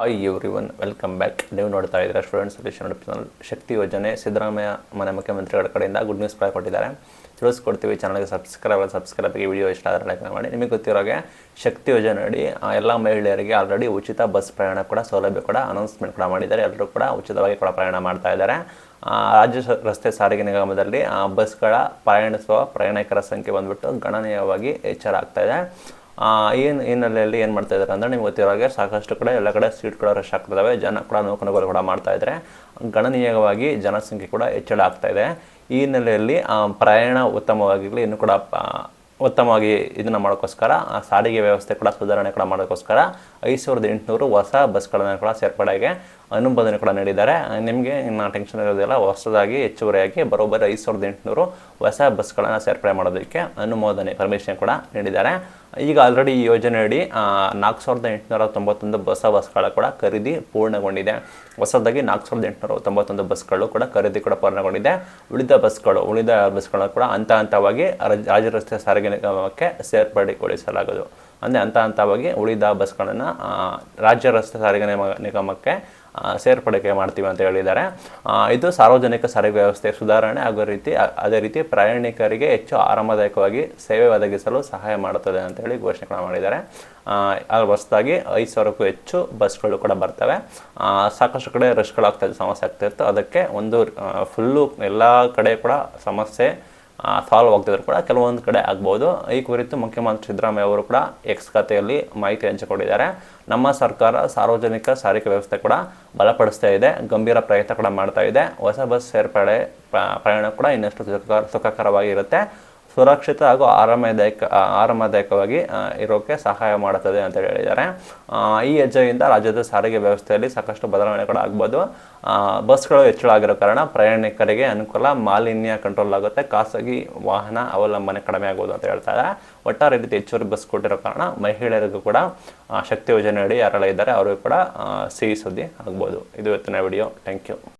Hi everyone welcome back ನೀವು ನೋಡ್ತಾ ಇದ್ದೀರಾ ಸ್ಟೂಡೆಂಟ್ ಸೊಲ್ಯೂಷನ್ ಚಾನಲ್ ಶಕ್ತಿ ಯೋಜನೆ. ಸಿದ್ದರಾಮಯ್ಯ ಮನೆ ಮುಖ್ಯಮಂತ್ರಿಗಳ ಕಡೆಯಿಂದ ಗುಡ್ ನ್ಯೂಸ್ ಕೊಟ್ಟಿದ್ದಾರೆ. ತಿಳಿಸ್ಕೊಡ್ತೀವಿ ಚಾನಲ್ಗೆ ಸಬ್ಸ್ಕ್ರೈಬ್ ಸಬ್ಸ್ಕ್ರೈಬ್ ಆಗಿ ವಿಡಿಯೋ ಇಷ್ಟ ಆದರೆ ಲೈಕ್ ಮಾಡಿ. ನಿಮಗೆ ಗೊತ್ತಿರೋಗೆ ಶಕ್ತಿ ಯೋಜನೆ ಅಡಿ ಎಲ್ಲ ಮಹಿಳೆಯರಿಗೆ ಆಲ್ರೆಡಿ ಉಚಿತ ಬಸ್ ಪ್ರಯಾಣ ಕೂಡ ಸೌಲಭ್ಯ ಕೂಡ ಅನೌನ್ಸ್ಮೆಂಟ್ ಕೂಡ ಮಾಡಿದ್ದಾರೆ. ಎಲ್ಲರೂ ಕೂಡ ಉಚಿತವಾಗಿ ಕೂಡ ಪ್ರಯಾಣ ಮಾಡ್ತಾ ಇದ್ದಾರೆ. ರಾಜ್ಯ ರಸ್ತೆ ಸಾರಿಗೆ ನಿಗಮದಲ್ಲಿ ಬಸ್ಗಳ ಪ್ರಯಾಣಿಸುವ ಪ್ರಯಾಣಿಕರ ಸಂಖ್ಯೆ ಬಂದ್ಬಿಟ್ಟು ಗಣನೀಯವಾಗಿ ಹೆಚ್ಚಳ ಆಗ್ತಾ ಇದೆ. ಏನು ಹಿನ್ನೆಲೆಯಲ್ಲಿ ಏನು ಮಾಡ್ತಾ ಇದ್ದಾರೆ ಅಂದರೆ ನಿಮ್ಗೆ ಗೊತ್ತಿರೋಗೆ ಸಾಕಷ್ಟು ಕಡೆ ಎಲ್ಲ ಕಡೆ ಸೀಟ್ ಕೂಡ ರಶ್ ಆಗ್ತವೆ ಜನ ಕೂಡ ನೂಕನುಗಳು ಕೂಡ ಮಾಡ್ತಾ ಇದ್ದಾರೆ ಗಣನೀಯವಾಗಿ ಜನಸಂಖ್ಯೆ ಕೂಡ ಹೆಚ್ಚಳ ಆಗ್ತಾ ಇದೆ. ಈ ಹಿನ್ನೆಲೆಯಲ್ಲಿ ಪ್ರಯಾಣ ಉತ್ತಮವಾಗಿರಲಿ, ಇನ್ನು ಕೂಡ ಉತ್ತಮವಾಗಿ ಇದನ್ನು ಮಾಡೋಕ್ಕೋಸ್ಕರ ಸಾರಿಗೆ ವ್ಯವಸ್ಥೆ ಕೂಡ ಸುಧಾರಣೆ ಕೂಡ ಮಾಡೋಕ್ಕೋಸ್ಕರ ಐದು ಸಾವಿರದ ಎಂಟುನೂರು ಹೊಸ ಬಸ್ಗಳನ್ನು ಕೂಡ ಸೇರ್ಪಡೆಗೆ ಅನುಮೋದನೆ ಕೂಡ ನೀಡಿದ್ದಾರೆ. ನಿಮಗೆ ಇನ್ನು ಟೆನ್ಷನ್ ಇರೋದಿಲ್ಲ ಹೊಸದಾಗಿ ಹೆಚ್ಚುವರಿಯಾಗಿ ಬರೋಬ್ಬರಿ ಐದು ಸಾವಿರದ ಎಂಟುನೂರು ಹೊಸ ಬಸ್ಗಳನ್ನು ಸೇರ್ಪಡೆ ಮಾಡೋದಕ್ಕೆ ಅನುಮೋದನೆ ಪರ್ಮಿಷನ್ ಕೂಡ ನೀಡಿದ್ದಾರೆ. ಈಗ ಆಲ್ರೆಡಿ ಈ ಯೋಜನೆಯಡಿ ಅಡಿ ನಾಲ್ಕು ಸಾವಿರದ ಎಂಟುನೂರ ತೊಂಬತ್ತೊಂದು ಹೊಸ ಬಸ್ಗಳ ಕೂಡ ಖರೀದಿ ಪೂರ್ಣಗೊಂಡಿದೆ. ಹೊಸದಾಗಿ ನಾಲ್ಕು ಸಾವಿರದ ಎಂಟುನೂರ ತೊಂಬತ್ತೊಂದು ಬಸ್ಗಳು ಕೂಡ ಖರೀದಿ ಕೂಡ ಪೂರ್ಣಗೊಂಡಿದೆ. ಉಳಿದ ಬಸ್ಗಳು, ಉಳಿದ ಬಸ್ಗಳನ್ನು ಕೂಡ ಹಂತ ಹಂತವಾಗಿ ರಾಜ್- ರಾಜ್ಯ ರಸ್ತೆ ಸಾರಿಗೆ ನಿಗಮಕ್ಕೆ ಸೇರ್ಪಡೆಗೊಳಿಸಲಾಗದು. ಅಂದರೆ ಹಂತ ಹಂತವಾಗಿ ಉಳಿದ ಬಸ್ಗಳನ್ನು ರಾಜ್ಯ ರಸ್ತೆ ಸಾರಿಗೆ ನಿಗಮ- ನಿಗಮಕ್ಕೆ ಆ, ಸೇರ್ಪಡೆಗೆ ಮಾಡ್ತೀವಿ ಅಂತ ಹೇಳಿದ್ದಾರೆ. ಇದು ಸಾರ್ವಜನಿಕ ಸಾರಿಗೆ ವ್ಯವಸ್ಥೆ ಸುಧಾರಣೆ ಹಾಗೂ ರೀತಿ ಅದೇ ರೀತಿ ಪ್ರಯಾಣಿಕರಿಗೆ ಹೆಚ್ಚು ಆರಾಮದಾಯಕವಾಗಿ ಸೇವೆ ಒದಗಿಸಲು ಸಹಾಯ ಮಾಡುತ್ತದೆ ಅಂತ ಹೇಳಿ ಘೋಷಣೆ ಮಾಡಿದ್ದಾರೆ. ಹೊಸದಾಗಿ ಐದು ಸಾವಿರಕ್ಕೂ ಹೆಚ್ಚು ಬಸ್ಗಳು ಕೂಡ ಬರ್ತವೆ. ಸಾಕಷ್ಟು ಕಡೆ ರಶ್ಗಳಾಗ್ತಾ ಸಮಸ್ಯೆ ಆಗ್ತಾ ಇತ್ತು. ಅದಕ್ಕೆ ಒಂದು ಫುಲ್ಲು ಎಲ್ಲ ಕಡೆ ಕೂಡ ಸಮಸ್ಯೆ ಸಾಲ್ವ್ ಆಗ್ತಿದ್ರು ಕೂಡ ಕೆಲವೊಂದು ಕಡೆ ಆಗ್ಬೋದು. ಈ ಕುರಿತು ಮುಖ್ಯಮಂತ್ರಿ ಸಿದ್ದರಾಮಯ್ಯ ಅವರು ಕೂಡ ಎಕ್ಸ್ ಖಾತೆಯಲ್ಲಿ ಮಾಹಿತಿ ಹಂಚಿಕೊಂಡಿದ್ದಾರೆ. ನಮ್ಮ ಸರ್ಕಾರ ಸಾರ್ವಜನಿಕ ಸಾರಿಗೆ ವ್ಯವಸ್ಥೆ ಕೂಡ ಬಲಪಡಿಸ್ತಾ ಇದೆ. ಗಂಭೀರ ಪ್ರಯತ್ನ ಕೂಡ ಮಾಡ್ತಾ ಇದೆ. ಹೊಸ ಬಸ್ ಸೇರ್ಪಡೆ ಪ್ರಯಾಣ ಕೂಡ ಇನ್ನಷ್ಟು ಸುಖ ಸುಖಕರವಾಗಿರುತ್ತೆ ಸುರಕ್ಷಿತ ಹಾಗೂ ಆರಾಮದಾಯಕ ಆರಾಮದಾಯಕವಾಗಿ ಇರೋಕ್ಕೆ ಸಹಾಯ ಮಾಡುತ್ತದೆ ಅಂತ ಹೇಳಿದ್ದಾರೆ. ಈ ಹೆಜ್ಜೆಯಿಂದ ರಾಜ್ಯದ ಸಾರಿಗೆ ವ್ಯವಸ್ಥೆಯಲ್ಲಿ ಸಾಕಷ್ಟು ಬದಲಾವಣೆಗಳು ಆಗ್ಬೋದು. ಬಸ್ಗಳು ಹೆಚ್ಚಳ ಆಗಿರೋ ಕಾರಣ ಪ್ರಯಾಣಿಕರಿಗೆ ಅನುಕೂಲ, ಮಾಲಿನ್ಯ ಕಂಟ್ರೋಲ್ ಆಗುತ್ತೆ. ಖಾಸಗಿ ವಾಹನ ಅವಲಂಬನೆ ಕಡಿಮೆ ಆಗ್ಬೋದು ಅಂತ ಹೇಳ್ತಾರೆ. ಒಟ್ಟಾರೆ ರೀತಿ ಹೆಚ್ಚುವರಿ ಬಸ್ ಕೊಟ್ಟಿರೋ ಕಾರಣ ಮಹಿಳೆಯರಿಗೂ ಕೂಡ ಶಕ್ತಿ ಯೋಜನೆ ಅಡಿ ಯಾರೆಲ್ಲ ಇದ್ದಾರೆ, ಅವರಿಗೂ ಕೂಡ ಸಿಹಿ ಸುದ್ದಿ ಆಗ್ಬೋದು. ಇದು ಇವತ್ತಿನ ವಿಡಿಯೋ ಥ್ಯಾಂಕ್ ಯು